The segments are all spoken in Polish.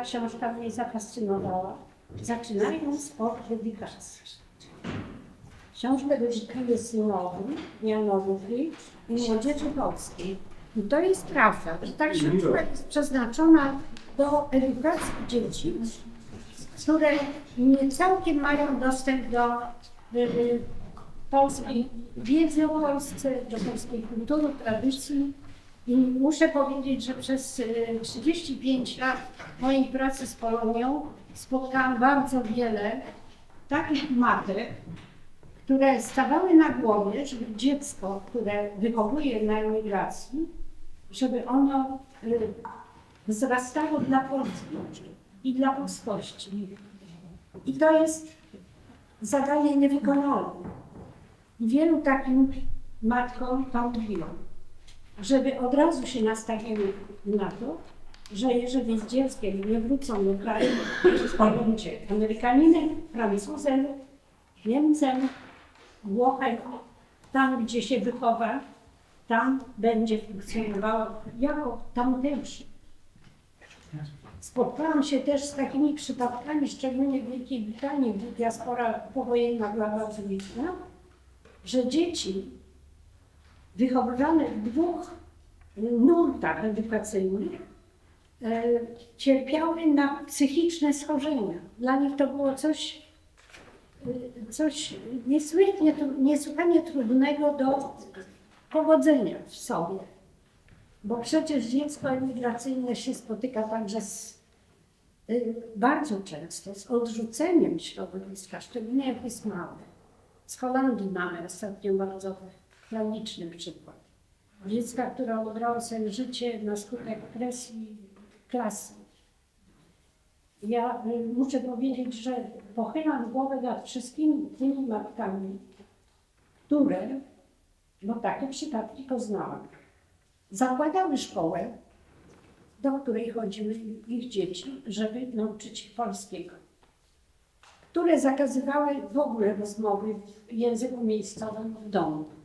ta książka mnie zafascynowała, zaczynając od dedykacji. Książkę dedykuję synowi Janowi i młodzieży polskiej. I to jest prawda, że ta książka jest przeznaczona do edukacji dzieci, które nie całkiem mają dostęp do y, y, polskiej wiedzy o Polsce, do polskiej kultury, tradycji. I muszę powiedzieć, że przez y, 35 lat mojej pracy z Polonią spotkałam bardzo wiele takich matek, które stawały na głowie, żeby dziecko, które wychowuje na emigracji, żeby ono y, wzrastało dla Polski i dla polskości. I to jest zadanie niewykonalne. I wielu takim matkom to mówiłam, żeby od razu się nastawiły na to, że jeżeli z dzieckiem nie wrócą do kraju, to będzie Amerykaninem, Francuzem, Niemcem, Włochem, tam gdzie się wychowa, tam będzie funkcjonowała jako tamtejszy. Spotkałam się też z takimi przypadkami, szczególnie w Wielkiej Brytanii, gdzie diaspora powojenna była bardzo liczna, że dzieci wychowywane w dwóch nurtach edukacyjnych e, cierpiały na psychiczne schorzenia. Dla nich to było coś, e, coś niesłychanie, niesłychanie trudnego do powodzenia w sobie. Bo przecież dziecko emigracyjne się spotyka także z, y, bardzo często z odrzuceniem środowiska, szczególnie jak jest małe. Z Holandii mamy ostatnio bardzo chroniczny przykład. Dziecka, które odebrało sobie życie na skutek presji klasy. Ja y, muszę powiedzieć, że pochylam głowę nad wszystkimi tymi matkami, które, bo takie przypadki poznałam, zakładały szkołę, do której chodziły ich dzieci, żeby nauczyć ich polskiego. Które zakazywały w ogóle rozmowy w języku miejscowym w domu.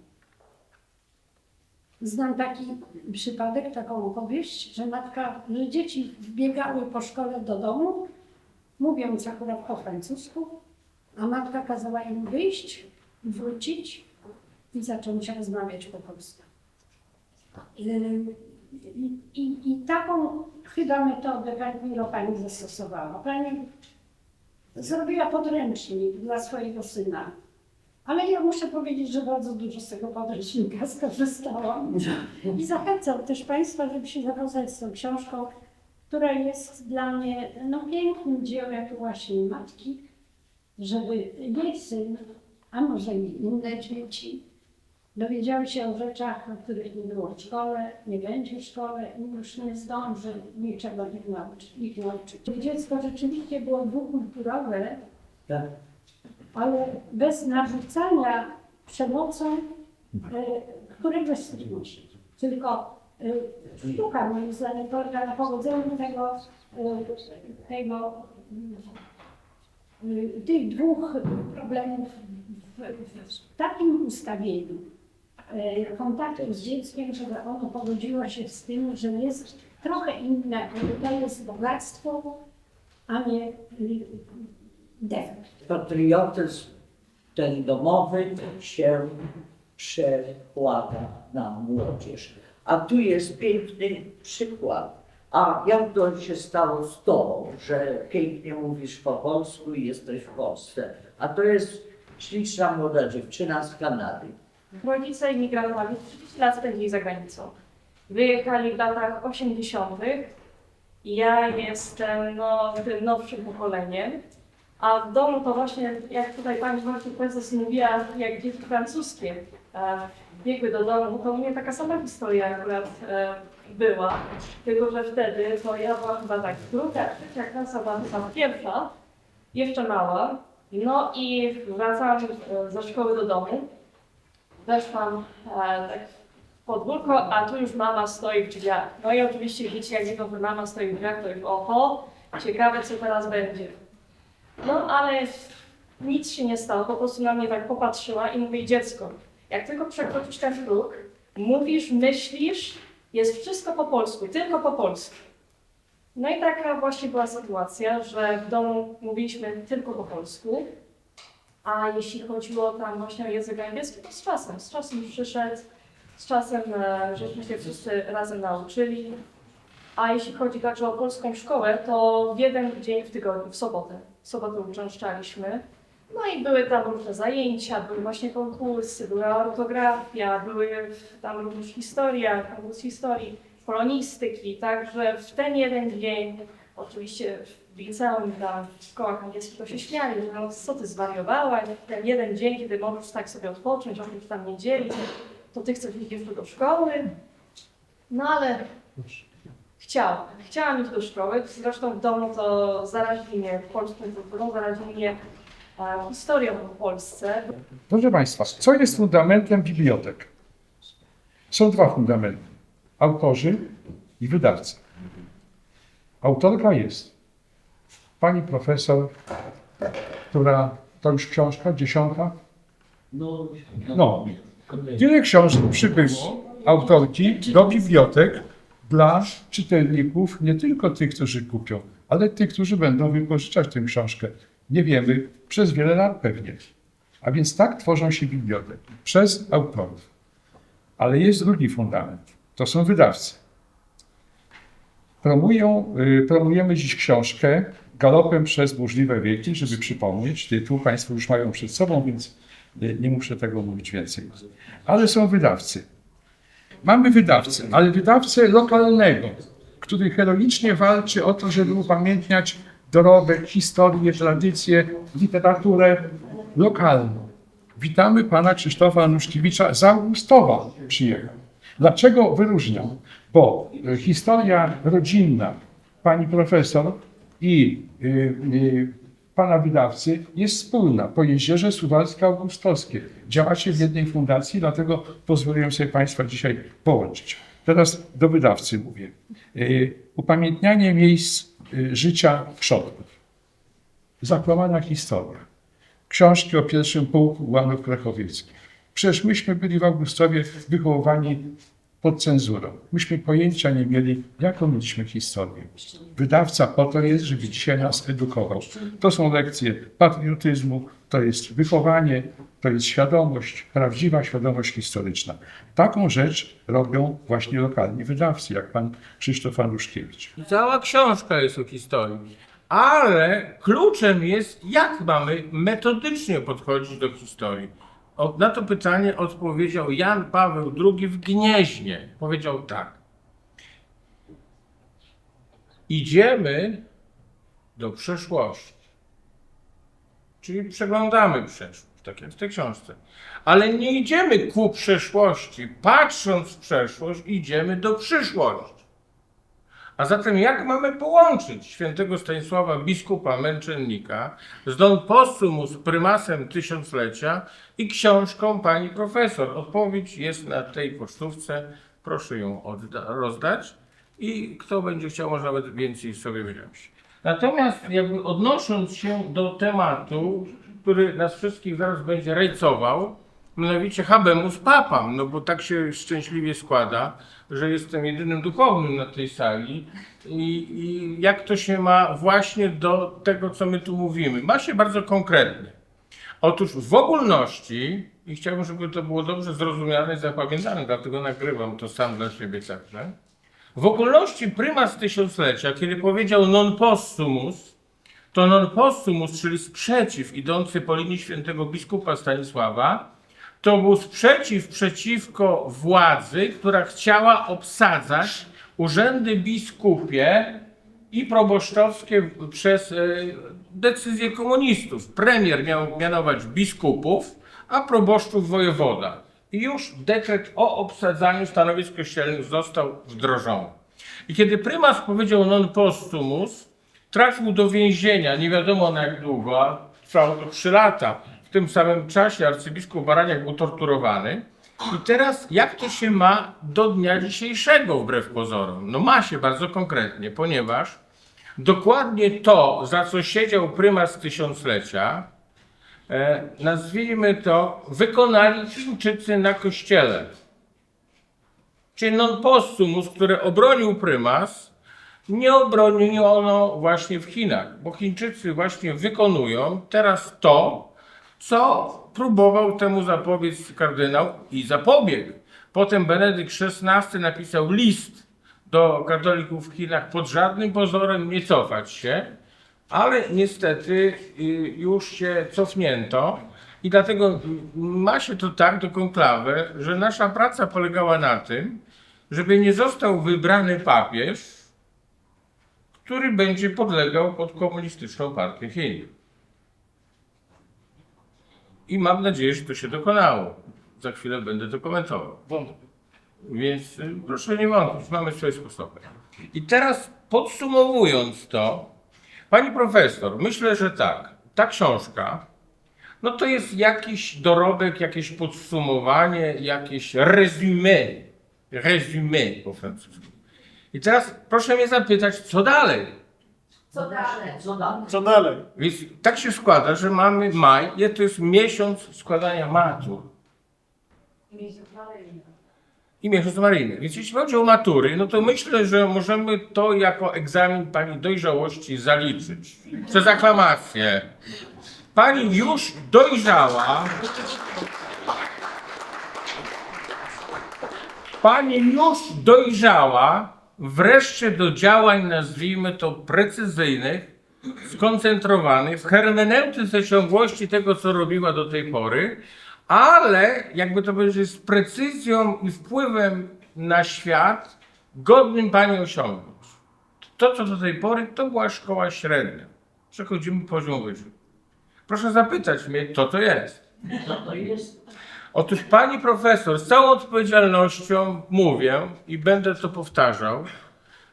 Znam taki przypadek, taką opowieść, że matka, że dzieci wbiegały po szkole do domu, mówiąc akurat po francusku, a matka kazała im wyjść, wrócić i zacząć rozmawiać po polsku. I, i, I taką chyba metodę pani pani zastosowała. Pani zrobiła podręcznik dla swojego syna. Ale ja muszę powiedzieć, że bardzo dużo z tego podręcznika skorzystałam. I zachęcam też Państwa, żeby się zapoznać z tą książką, która jest dla mnie no, pięknym dziełem właśnie matki, żeby jej syn, a może i inne dzieci, dowiedziały się o rzeczach, o których nie było w szkole, nie będzie w szkole i już nie zdąży niczego ich nauczyć. Ich nauczyć. Dziecko rzeczywiście było dwukulturowe, Tak. Ale bez narzucania przemocą e, któregoś z. Tylko e, sztuka moim zdaniem polega na pogodzeniu tego, e, tego e, tych dwóch problemów w, w, takim ustawieniu e, kontaktu z dzieckiem, żeby ono pogodziło się z tym, że jest trochę inne, że to jest bogactwo, a nie y, defekt. Patriotyzm ten domowy się przekłada na młodzież. A tu jest piękny przykład. A jak to się stało z tobą, że pięknie mówisz po polsku i jesteś w Polsce? A to jest śliczna młoda dziewczyna z Kanady. Rodzice imigrantami 30 lat spędzili za granicą. Wyjechali w latach 80. Ja jestem no, tym nowszym pokoleniem. A w domu to właśnie, jak tutaj pani właśnie prezes mówiła, jak dzieci francuskie e, biegły do domu, to u mnie taka sama historia akurat e, była. Tylko, że wtedy to ja byłam chyba tak druga, trzecia klasa, byłam sama pierwsza, jeszcze mała. No i wracałam e, ze szkoły do domu. Weszłam e, tak w podwórko, a tu już mama stoi w drzwiach. No i oczywiście wiecie, jak jego mama stoi w drzwiach, to już oho, ciekawe co teraz będzie. No ale nic się nie stało, po prostu na mnie tak popatrzyła i mówi dziecko, jak tylko przekroczysz ten próg, mówisz, myślisz, jest wszystko po polsku, tylko po polsku. No i taka właśnie była sytuacja, że w domu mówiliśmy tylko po polsku, a jeśli chodziło tam właśnie o język angielski, to z czasem, z czasem przyszedł, z czasem e, żeśmy się wszyscy razem nauczyli. A jeśli chodzi także o polską szkołę, to w jeden dzień w tygodniu, w sobotę, sobotę uczęszczaliśmy. No i były tam różne zajęcia, były właśnie konkursy, była ortografia, były tam również historia, konkurs historii, polonistyki, także w ten jeden dzień, oczywiście w liceum, w szkołach angielskich to się śmiali, że no co ty zwariowałaś, ten jeden dzień, kiedy możesz tak sobie odpocząć, oprócz tam niedzieli, to ty chcesz iść jeszcze do szkoły. No ale chciałam, chciałam iść do szkoły, zresztą w domu to zarazili mnie polską kulturą, zarazili mnie e, historią o Polsce. Proszę Państwa, co jest fundamentem bibliotek? Są dwa fundamenty. Autorzy i wydawcy. Autorka jest pani profesor, która, to już książka, dziesiąta? No, No. Wiele książek przybyło autorki do bibliotek dla czytelników, nie tylko tych, którzy kupią, ale tych, którzy będą wypożyczać tę książkę. Nie wiemy, przez wiele lat pewnie. A więc tak tworzą się biblioteki, przez autorów. Ale jest drugi fundament, to są wydawcy. Promują, y, promujemy dziś książkę galopem przez burzliwe wieki, żeby przypomnieć. Tytuł Państwo już mają przed sobą, więc y, nie muszę tego mówić więcej. Ale są wydawcy. Mamy wydawcę, ale wydawcę lokalnego, który heroicznie walczy o to, żeby upamiętniać dorobek, historię, tradycję, literaturę lokalną. Witamy pana Krzysztofa Anuszkiewicza z Augustowa przyjechał. Dlaczego wyróżniam? Bo e, historia rodzinna pani profesor i y, y, pana wydawcy jest wspólna. Po Jezierze Suwalskie-Augustowskie. Działacie w jednej fundacji, dlatego pozwoliłem sobie państwa dzisiaj połączyć. Teraz do wydawcy mówię. Y, upamiętnianie miejsc y, życia przodków. Zakłamana historia. Książki o pierwszym pułku ułanów krachowieckich. Przecież myśmy byli w Augustowie wychowywani pod cenzurą. Myśmy pojęcia nie mieli, jaką mieliśmy historię. Wydawca po to jest, żeby dzisiaj nas edukował. To są lekcje patriotyzmu, to jest wychowanie, to jest świadomość, prawdziwa świadomość historyczna. Taką rzecz robią właśnie lokalni wydawcy, jak pan Krzysztof Anuszkiewicz. Cała książka jest o historii. Ale kluczem jest, jak mamy metodycznie podchodzić do historii. Na to pytanie odpowiedział Jan Paweł II w Gnieźnie. Powiedział tak. Idziemy do przeszłości. Czyli przeglądamy przeszłość, tak jak w tej książce. Ale nie idziemy ku przeszłości. Patrząc w przeszłość, idziemy do przyszłości. A zatem jak mamy połączyć świętego Stanisława biskupa męczennika z Don Possumus prymasem tysiąclecia i książką pani profesor? Odpowiedź jest na tej pocztówce. Proszę ją rozdać i kto będzie chciał, może nawet więcej sobie wziąć. Natomiast jakby odnosząc się do tematu, który nas wszystkich zaraz będzie rejcował, mianowicie habemus papam, no bo tak się szczęśliwie składa, że jestem jedynym duchownym na tej sali i, i jak to się ma właśnie do tego, co my tu mówimy. Ma się bardzo konkretnie. Otóż w ogólności, i chciałbym, żeby to było dobrze zrozumiane i zapamiętane, dlatego nagrywam to sam dla siebie także, w ogólności prymas tysiąclecia, kiedy powiedział non possumus, to non possumus, czyli sprzeciw idący po linii świętego biskupa Stanisława, to był sprzeciw przeciwko władzy, która chciała obsadzać urzędy biskupie i proboszczowskie przez e, decyzję komunistów. Premier miał mianować biskupów, a proboszczów wojewoda. I już dekret o obsadzaniu stanowisk kościelnych został wdrożony. I kiedy prymas powiedział non possumus, trafił do więzienia, nie wiadomo na jak długo, trwało to 3 lata. Tym samym czasie arcybiskup Baraniak był torturowany. I teraz jak to się ma do dnia dzisiejszego wbrew pozorom? No ma się bardzo konkretnie, ponieważ dokładnie to, za co siedział prymas tysiąclecia, e, nazwijmy to, wykonali Chińczycy na kościele. Czyli non possumus, które obronił prymas, nie obroniono właśnie w Chinach, bo Chińczycy właśnie wykonują teraz to, co próbował temu zapobiec kardynał i zapobiegł. Potem Benedykt XVI napisał list do katolików w Chinach pod żadnym pozorem nie cofać się, ale niestety y, już się cofnięto i dlatego ma się to tak do konklawy, że nasza praca polegała na tym, żeby nie został wybrany papież, który będzie podlegał pod komunistyczną partię Chin. I mam nadzieję, że to się dokonało. Za chwilę będę to komentował. Więc y, proszę nie wątpić, mamy swoje sposoby. I teraz podsumowując to, pani profesor, myślę, że tak, ta książka, no to jest jakiś dorobek, jakieś podsumowanie, jakieś résumé, résumé po francusku. I teraz proszę mnie zapytać, co dalej? Co dalej? Co dalej? Co dalej? Więc tak się składa, że mamy maj, i to jest miesiąc składania matur. I miesiąc maryjny. Więc jeśli chodzi o matury, no to myślę, że możemy to jako egzamin pani dojrzałości zaliczyć. Przez aklamację. Pani już dojrzała. Pani już dojrzała wreszcie do działań, nazwijmy to precyzyjnych, skoncentrowanych w hermeneutyce ciągłości tego, co robiła do tej pory, ale jakby to powiedzieć, z precyzją i wpływem na świat godnym Pani osiągnąć. To, co do tej pory, to była szkoła średnia. Przechodzimy poziom wyższy. Proszę zapytać mnie, co to jest. Co to jest? Otóż pani profesor, z całą odpowiedzialnością mówię i będę to powtarzał,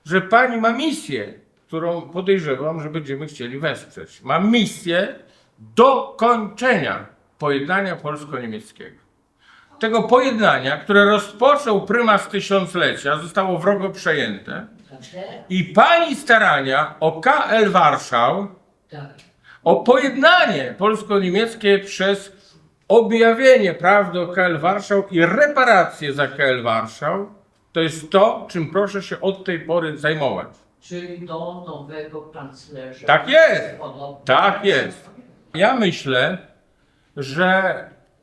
że pani ma misję, którą podejrzewam, że będziemy chcieli wesprzeć. Ma misję dokończenia pojednania polsko-niemieckiego. Tego pojednania, które rozpoczął prymas tysiąclecia, zostało wrogo przejęte i pani starania o KL Warszał Tak. o pojednanie polsko-niemieckie przez objawienie prawdy o KL Warszał i reparacje za KL Warszał, to jest to, czym proszę się od tej pory zajmować. Czyli do nowego kanclerza. Tak jest. Tak jest. Ja myślę, że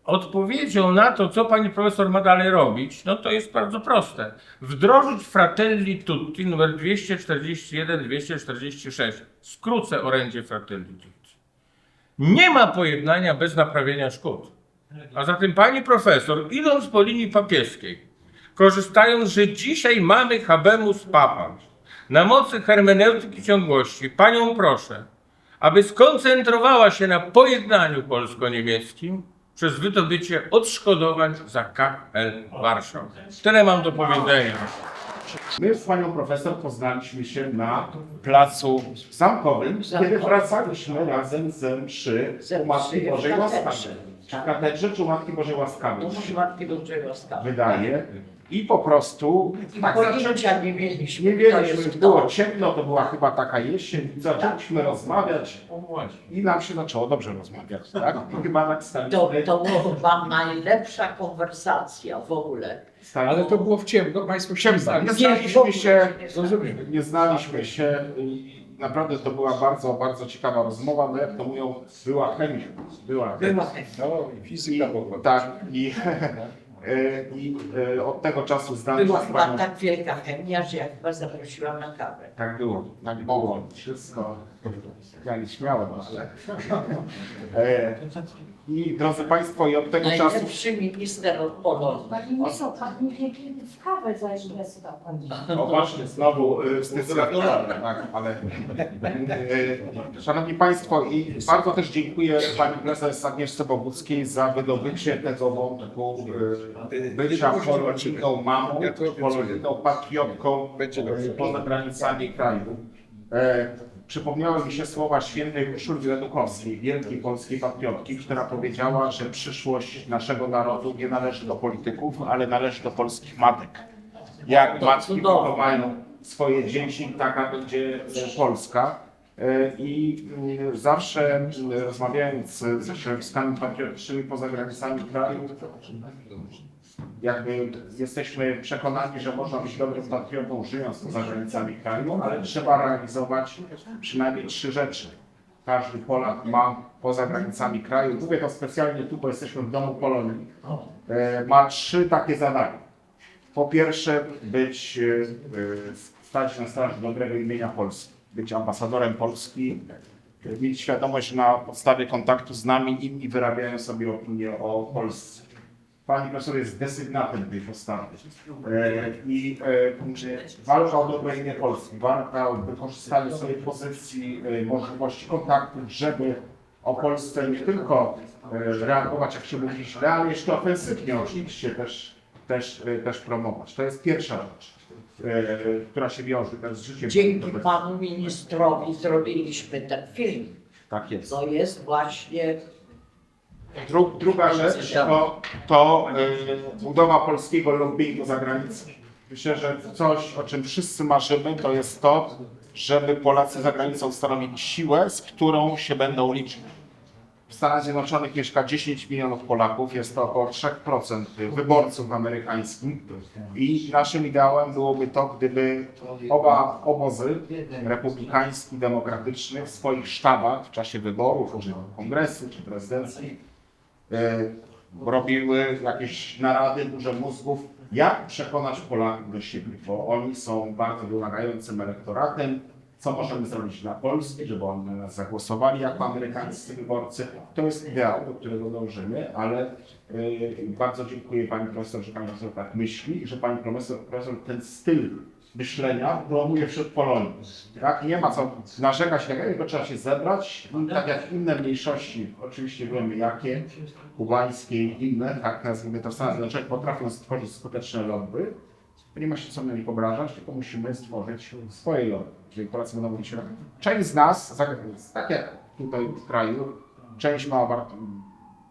odpowiedzią na to, co pani profesor ma dalej robić, no to jest bardzo proste. Wdrożyć Fratelli Tutti numer 241-246. Skrócę orędzie Fratelli Tutti. Nie ma pojednania bez naprawienia szkód. A zatem pani profesor, idąc po linii papieskiej, korzystając, że dzisiaj mamy habemus papa, na mocy hermeneutyki ciągłości, panią proszę, aby skoncentrowała się na pojednaniu polsko-niemieckim przez wydobycie odszkodowań za KL Warszał. Tyle mam do powiedzenia. My z panią profesor poznaliśmy się na placu zamkowym, kiedy wracaliśmy razem ze mszy u Matki Bożej Łaskawej. W katedrze czy u Matki Bożej? To się matki dobrze łaskawe. Wydaje. I po prostu I tak pojęcia nie mieliśmy. Nie jest było ciemno, to była chyba taka jesień, i zaczęliśmy rozmawiać i nam się zaczęło dobrze rozmawiać, tak? I chyba tak To, to była chyba najlepsza konwersacja w ogóle. Ale to było w ciemno, Państwo się znali. Nie znaliśmy się, nie znaliśmy się i naprawdę to była bardzo, bardzo ciekawa rozmowa, no jak to mówią, była chemia. Była chemia. No i fizyka była. Tak, i, e, i e, od tego czasu znaliśmy Była chyba panią. tak wielka chemia, że ja chyba zaprosiłam na kawę. Tak było, tak było. Wszystko. Ja nie śmiałem, ale. I drodzy Państwo, i od tego czasu. Najlepszy minister od Polonii. Pani Miso, Pani mnie kiedyś w kawę zainwestował Pani. No właśnie, znowu y, wstyd tak, ale. e, Szanowni Państwo, i bardzo też dziękuję Pani Prezes Agnieszce Boguckiej za wydobycie tego wątku y, bycia polonijną mamą, polonijną patriotką y, poza granicami kraju. E, Przypomniały mi się słowa świętej Urszuli Redukowskiej, wielkiej polskiej patriotki, która powiedziała, że przyszłość naszego narodu nie należy do polityków, ale należy do polskich matek. Jak matki wychowają swoje dzieci, taka będzie Polska. E, I mm, zawsze mm, rozmawiając ze środowiskami patriotycznymi poza granicami kraju, jakby jesteśmy przekonani, że można być dobrym patriotą żyjąc poza granicami kraju, ale trzeba realizować przynajmniej trzy rzeczy. Każdy Polak ma poza granicami kraju, mówię to specjalnie tu, bo jesteśmy w Domu Polonii, e, ma trzy takie zadania. Po pierwsze, być, e, e, stać na straży dobrego imienia Polski, być ambasadorem Polski, mieć świadomość, że na podstawie kontaktu z nami inni wyrabiają sobie opinię o Polsce. Pani profesor jest desygnatem tej postawy. E, I e, walka o dobre imię Polski, walka o wykorzystanie swojej pozycji, e, możliwości kontaktu, żeby o Polsce nie tylko reagować, jak się mówi źle, ale jeszcze ofensywnie oczywiście też, też, też promować. To jest pierwsza rzecz, która się wiąże z życiem. Dzięki panu ministrowi zrobiliśmy ten film. Tak jest. To jest właśnie Dru, druga rzecz to, to y, budowa polskiego lobbyingu za granicą. Myślę, że coś, o czym wszyscy marzymy, to jest to, żeby Polacy za granicą stanowili siłę, z którą się będą liczyć. W Stanach Zjednoczonych mieszka 10 milionów Polaków, jest to około 3% wyborców amerykańskich i naszym ideałem byłoby to, gdyby oba obozy, republikański i demokratyczny, w swoich sztabach w czasie wyborów, czy kongresu, czy prezydencji, robiły jakieś narady, duże mózgów, jak przekonać Polaków do siebie, bo oni są bardzo wymagającym elektoratem, co możemy zrobić dla Polski, żeby oni na nas zagłosowali jako amerykańscy wyborcy. To jest ideał, do którego dążymy, ale e, bardzo dziękuję Pani Profesor, że Pani Profesor tak myśli i że Pani Profesor, profesor ten styl myślenia promuje wśród Polonii. Tak? Nie ma co narzekać, tak, tylko trzeba się zebrać, i tak jak inne mniejszości, oczywiście wiemy jakie, kubańskie i inne, tak nazwijmy to w Stanach Zjednoczonych, potrafią stworzyć skuteczne lobby, nie ma się co na nich obrażać, tylko musimy stworzyć swoje lobby. Jeżeli Polacy będą mówić, część z nas, za- tak jak tutaj w kraju, część ma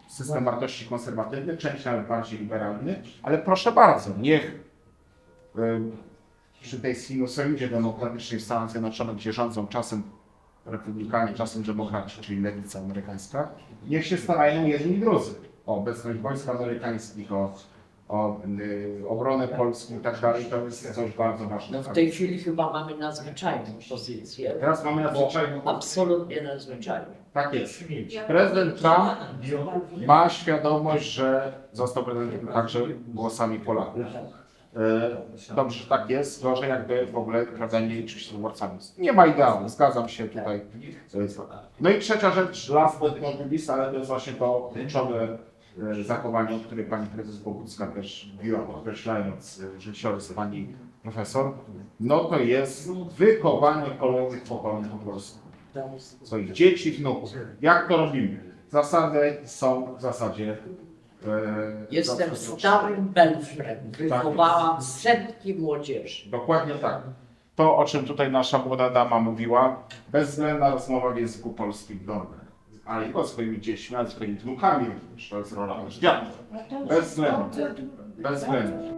system wartości konserwatywny, część nawet bardziej liberalny, ale proszę bardzo, niech przy tej sinusoidzie demokratycznej w Stanach Zjednoczonych, gdzie rządzą czasem republikanie, czasem demokraci, czyli lewica amerykańska, niech się starają jedni i drudzy o obecność wojsk amerykańskich, o, o y, obronę Polski i tak dalej. To jest coś bardzo No ważnego. w tej chwili chyba mamy nadzwyczajną pozycję. Teraz mamy nadzwyczajną Absolutnie nadzwyczajną. Tak jest. Prezydent Trump ma świadomość, że został prezydentem także głosami Polaków. E, Dobrze, że tak jest, gorzej jakby w ogóle prawda, nie liczył się z wyborcami. Nie ma ideału, zgadzam się tutaj. No i trzecia rzecz, not least, ale to jest właśnie to kluczowe e, zachowanie, o którym pani prezes Bogucka też mówiła, podkreślając e, życiorys pani profesor, no to jest wychowanie kolejnych pokoleń po prostu swoich dzieci, wnuków. Jak to robimy? Zasady są w zasadzie. E, Jestem zawsze- starym Belfrem. Wychowałam setki młodzieży. Dokładnie tak. To, o czym tutaj nasza młoda dama mówiła, bezwzględna rozmowa w języku polskim domu. Ale nie tylko swoimi dziećmi, ale swoimi wnukami również. To jest rola też dziadów. Bez względu. Bez względu.